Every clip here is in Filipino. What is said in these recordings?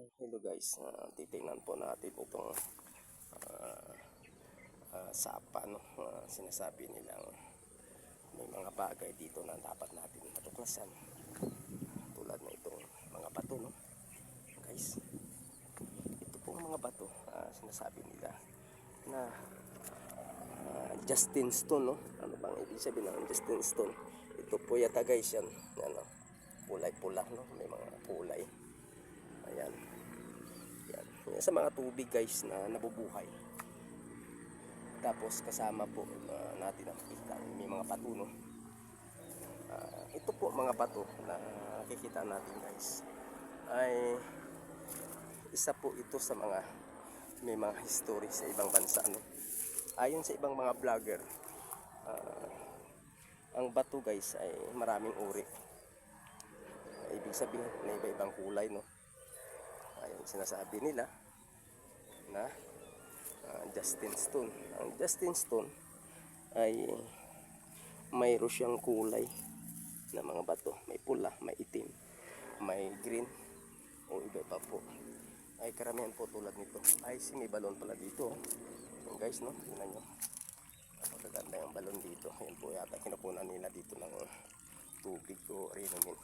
Hello guys, uh, titingnan po natin itong ah, ah, sapa no, Ah, sinasabi nilang may mga bagay dito na dapat natin matuklasan tulad na itong mga bato no? Guys ito pong mga bato ah, sinasabi nila na ah, Justin Stone no? Ano bang ibig sabihin ng Justin Stone? Ito po yata guys yan. Ano? Kulay pula no? May mga kulay ayan sa mga tubig guys na nabubuhay. Tapos kasama po uh, natin ang kita may mga bato no. Ah, ito po mga bato na nakikita natin guys ay isa po ito sa mga may mga history sa ibang bansa no. Ayon sa ibang mga vlogger ah, ang bato guys ay maraming uri. Ibig sabihin na iba-ibang kulay no ayun sinasabi nila na ah, Justin Stone. Ang Justin Stone ay mayroon siyang kulay na mga bato. May pula, may itim may green o iba pa po. Ay karamihan po tulad nito. Ay si may balon pala dito Yan, guys no? Tingnan nyo. Napakaganda yung balon dito. Yan po yata kinukunan nila dito ng tubig o inumin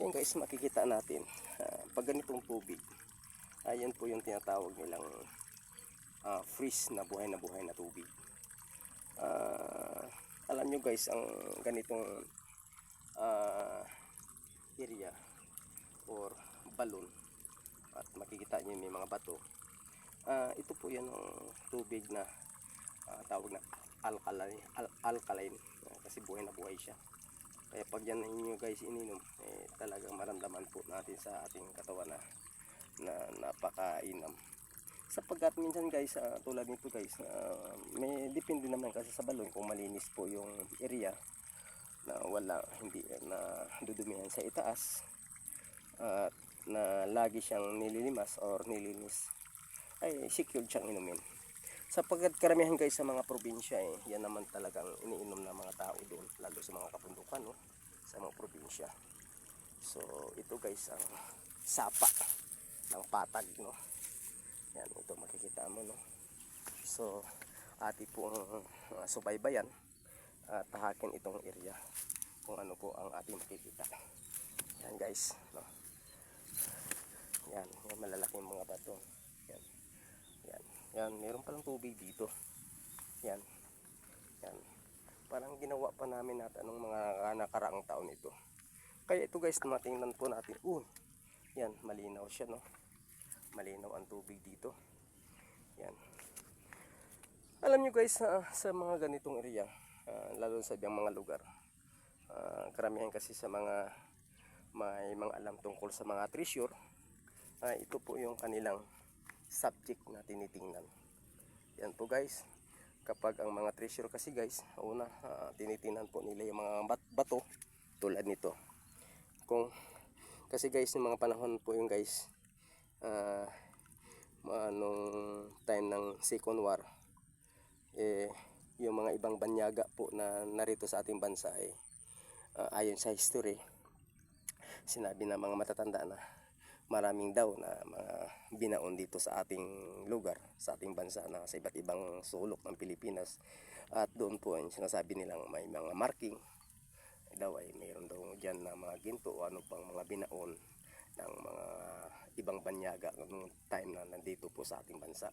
yan guys, makikita natin. ah, pag ganitong tubig, ayan po yung tinatawag nilang ah, freeze na buhay na buhay na tubig. Ah, alam nyo guys, ang ganitong ah, area or balon at makikita nyo may mga bato. Ah, ito po yan ang tubig na ah, tawag na alkaline, al- alkaline Ah, kasi buhay na buhay siya. Kaya pag yan ninyo guys ininom, eh, talagang maramdaman po natin sa ating katawan na, na napakainam. Sapagkat minsan guys, ah, tulad nito guys, ah, may depende naman kasi sa balon kung malinis po yung area na wala, hindi na dudumihan sa itaas at na lagi siyang nililimas or nilinis ay secured siyang inumin. Sapagkat karamihan guys sa mga probinsya eh, yan naman talagang iniinom ng mga tao doon lalo sa mga kapundukan no sa mga probinsya. So ito guys ang sapa ng patag no yan ito makikita mo no so ati po ang uh, subaybayan at tahakin itong area kung ano po ang ating makikita yan guys no yan, yan malalaking mga bato yan yan. Yan, meron palang tubig dito. Yan. Yan. Parang ginawa pa namin natin ng mga nakaraang taon ito. Kaya ito guys, matingnan po natin. Uh, yan, malinaw siya no. Malinaw ang tubig dito. Yan. Alam nyo guys, sa, sa mga ganitong area, ah, lalo sa ibang mga lugar, ah, karamihan kasi sa mga may mga alam tungkol sa mga treasure, ah, ito po yung kanilang subject na tinitingnan. Yan po guys. Kapag ang mga treasure kasi guys, una, ah, tinitingnan po nila yung mga bat- bato tulad nito. Kung kasi guys, yung mga panahon po yung guys, ah, ma- nung time ng Second War, eh, yung mga ibang banyaga po na narito sa ating bansa eh, ah, ayon sa history, sinabi ng mga matatanda na maraming daw na mga binaon dito sa ating lugar, sa ating bansa na sa iba't ibang sulok ng Pilipinas. At doon po sinasabi nilang may mga marking daw ay mayroon daw dyan na mga ginto o ano pang mga binaon ng mga ibang banyaga noong time na nandito po sa ating bansa.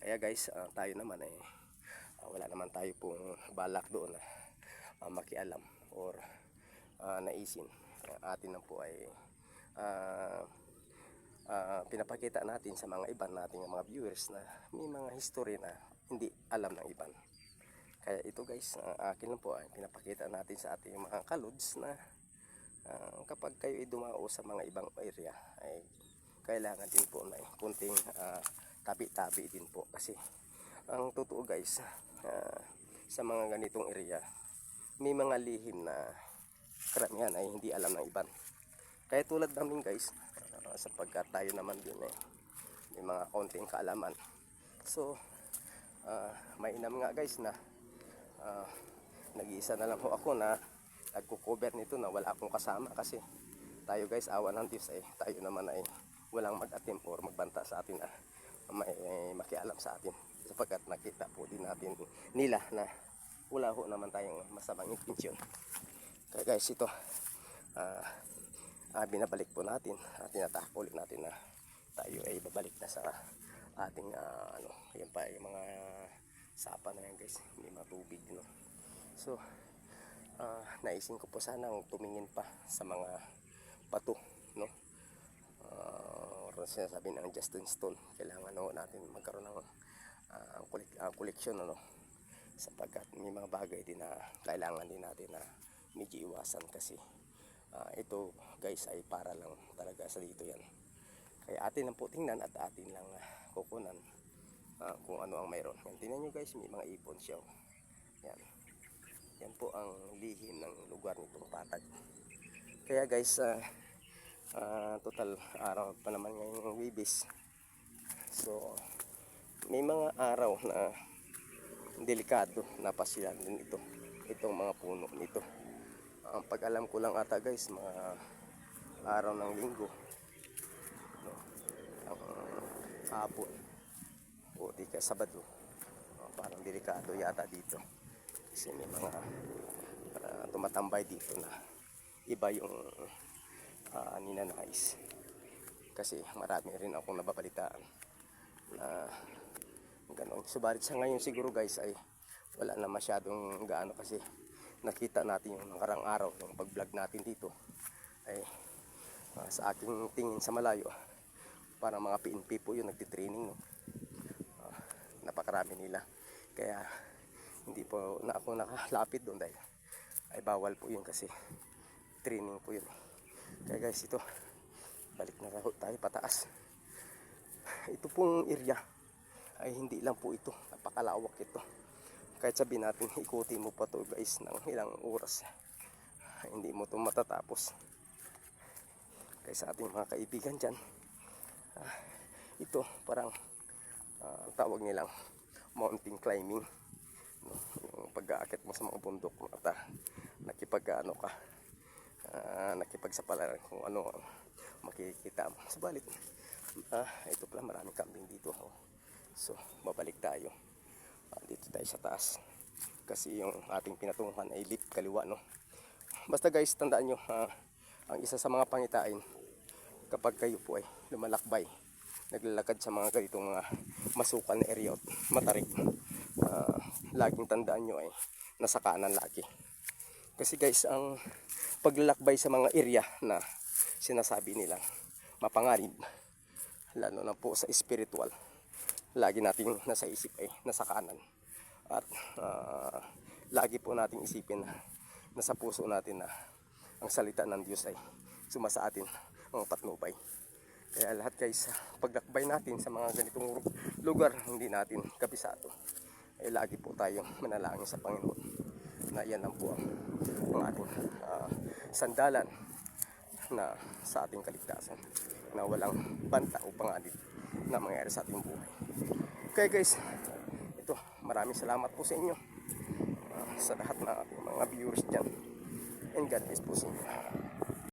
Kaya guys, ah, tayo naman ay ah, wala naman tayo pong balak doon na ah, makialam or ah, naisin. Ah, atin na po ay ah, ah, pinapakita natin sa mga iban nating mga viewers na may mga history na hindi alam ng iban. Kaya ito guys, ah, akin lang po ay pinapakita natin sa ating mga kalods na ah, kapag kayo ay dumao sa mga ibang area ay kailangan din po na kunting ah, tabi-tabi din po kasi ang totoo guys ah, sa mga ganitong area may mga lihim na karamihan ay hindi alam ng iban. Kaya tulad namin guys, ah, sapagkat tayo naman din eh, may mga konting kaalaman. So, ah, mainam nga guys na ah, nag-iisa na lang ho ako na nagko-cover nito na wala akong kasama kasi tayo guys, awa ng Diyos eh, tayo naman ay walang mag-attempt or magbanta sa atin na may makialam sa atin sapagkat nakita po din natin nila na wala ho naman tayong masamang intensyon. Kaya guys ito ah ah, binabalik po natin at tinatahak ulit natin na tayo ay babalik na sa ating ah, ano yan pa yung mga sapa na yan guys. May mga tubig no? So ah, naisin ko po sana tumingin pa sa mga bato no? Uh, or sinasabi ng Justin Stone. Kailangan ano, natin magkaroon ng uh, kolek- ah, koleksyon ano? Sapagkat may mga bagay din na kailangan din natin na medyo iwasan kasi ah, ito guys ay para lang talaga sa dito yan. Kaya atin lang po tingnan at atin lang ah, kukunan ah, kung ano ang mayroon. Yan tingnan nyo guys may mga ipon siya oh. yan. Yan po ang lihim ng lugar nitong patag. Kaya guys ah, ah, total araw pa naman ngayong wibis so may mga araw na delikado na pasyalan din ito itong mga puno nito. Ang pag alam ko lang ata guys mga araw ng linggo. No, ang hapon o di ka sabado Ah, parang delikado yata dito kasi may mga ah, tumatambay dito na iba yung uh, ninanais kasi marami rin akong nababalitaan na ganon. Subalit sa ngayon siguro guys ay wala na masyadong gaano kasi nakita natin yung nakarang araw yung pag-vlog natin dito ay ah, sa aking tingin sa malayo para mga PNP po yun nagtitraining no? Napakarami nila. Kaya hindi po na ako nakalapit doon dahil ay bawal po yun kasi training po yun. Kaya guys ito balik na tayo pataas. Ito pong area ay hindi lang po ito napakalawak ito. Kahit sabihin natin ikutin mo pa to guys ng ilang oras hindi mo to matatapos. Kaya sa ating mga kaibigan dyan ah, ito parang ah, tawag nilang mountain climbing no? yung pag-aakit mo sa mga bundok at ah, nakipag ano ka uh, nakipagsapalaran kung ano ang makikita mo subalit ah, ito pala maraming kambing dito oh. so babalik tayo Ah, dito tayo sa taas kasi yung ating pinatunguhan ay lip kaliwa no basta guys tandaan nyo ah, ang isa sa mga pangitain kapag kayo po ay lumalakbay naglalakad sa mga ganitong mga masukal na area at matarik ah, laging tandaan nyo ay nasa kanan lagi. Kasi guys ang paglalakbay sa mga area na sinasabi nilang mapangarib lalo na po sa spiritual lagi nating nasa isip ay nasa kanan. At ah, lagi po nating isipin na nasa puso natin na ang salita ng Diyos ay sumasa atin mga patnubay kaya lahat guys paglakbay natin sa mga ganitong lugar hindi natin kabisado ay lagi po tayong manalangin sa Panginoon na yan lang po ang, ang ating ah, sandalan na sa ating kaligtasan na walang banta o panganib na mangyari sa ating buhay. Okay guys, ito maraming salamat po sa inyo ah, sa lahat ng mga viewers dyan. And God bless po sa inyo.